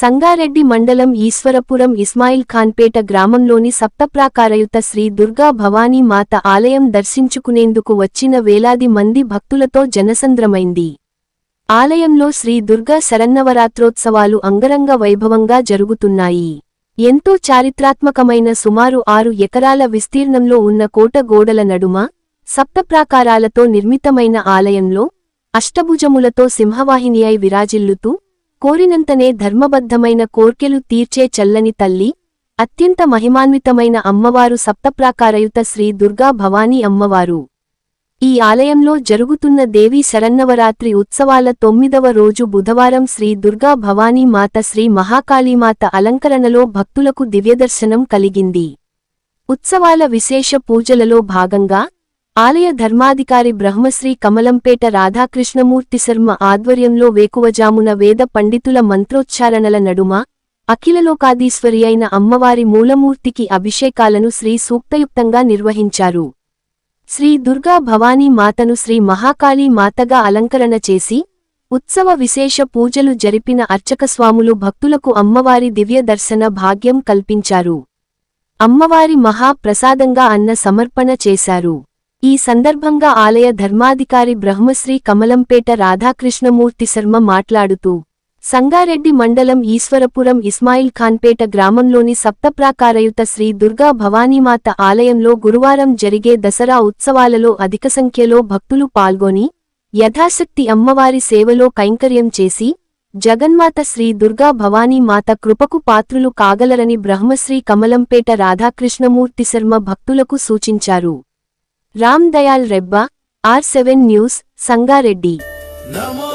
సంగారెడ్డి మండలం ఈశ్వరపురం ఇస్మాయిల్ ఖాన్పేట గ్రామంలోని సప్తప్రాకారయుత శ్రీ దుర్గా భవానీ మాత ఆలయం దర్శించుకునేందుకు వచ్చిన వేలాది మంది భక్తులతో జనసంద్రమైంది. ఆలయంలో శ్రీ దుర్గా శరన్నవరాత్రోత్సవాలు అంగరంగ వైభవంగా జరుగుతున్నాయి. ఎంతో చారిత్రాత్మకమైన సుమారు ఆరు ఎకరాల విస్తీర్ణంలో ఉన్న కోట గోడల నడుమ సప్తప్రాకారాలతో నిర్మితమైన ఆలయంలో అష్టభుజములతో సింహవాహినియై విరాజిల్లుతూ కోరినంతనే ధర్మబద్ధమైన కోర్కెలు తీర్చే చల్లని తల్లి అత్యంత మహిమాన్వితమైన అమ్మవారు సప్తప్రాకారయుత శ్రీ దుర్గా భవానీ అమ్మవారు. ఈ ఆలయంలో జరుగుతున్న దేవీ శరన్నవరాత్రి ఉత్సవాల తొమ్మిదవ రోజు బుధవారం శ్రీ దుర్గా భవానీ మాత శ్రీ మహాకాళీమాత అలంకరణలో భక్తులకు దివ్యదర్శనం కలిగింది. ఉత్సవాల విశేష పూజలలో భాగంగా ఆలయ ధర్మాధికారి బ్రహ్మశ్రీ కమలంపేట రాధాకృష్ణమూర్తి శర్మ ఆధ్వర్యంలో వేకువజామున వేద పండితుల మంత్రోచ్చారణల నడుమ అఖిలలోకాదీశ్వరి అయిన అమ్మవారి మూలమూర్తికి అభిషేకాలను శ్రీ సూక్తయుక్తంగా నిర్వహించారు. శ్రీ దుర్గా భవానీ మాతను శ్రీ మహాకాళీ మాతగా అలంకరణ చేసి ఉత్సవ విశేష పూజలు జరిపిన అర్చకస్వాములు భక్తులకు అమ్మవారి దివ్య దర్శన భాగ్యం కల్పించారు. అమ్మవారి మహా ప్రసాదంగా అన్న సమర్పణ చేశారు. ఈ సందర్భంగా ఆలయ ధర్మాధికారి బ్రహ్మశ్రీ కమలంపేట రాధాకృష్ణమూర్తి శర్మ మాట్లాడుతూ సంగారెడ్డి మండలం ఈశ్వరపురం ఇస్మాయిల్ ఖాన్పేట గ్రామంలోని సప్తప్రాకారయుత శ్రీ దుర్గా భవానీమాత ఆలయంలో గురువారం జరిగే దసరా ఉత్సవాలలో అధిక సంఖ్యలో భక్తులు పాల్గొని యథాశక్తి అమ్మవారి సేవలో కైంకర్యం చేసి జగన్మాత శ్రీ దుర్గా భవానీ మాత కృపకు పాత్రులు కాగలరని బ్రహ్మశ్రీ కమలంపేట రాధాకృష్ణమూర్తి శర్మ భక్తులకు సూచించారు. Ram Dayal Rebba R seven news Sangareddy. నమో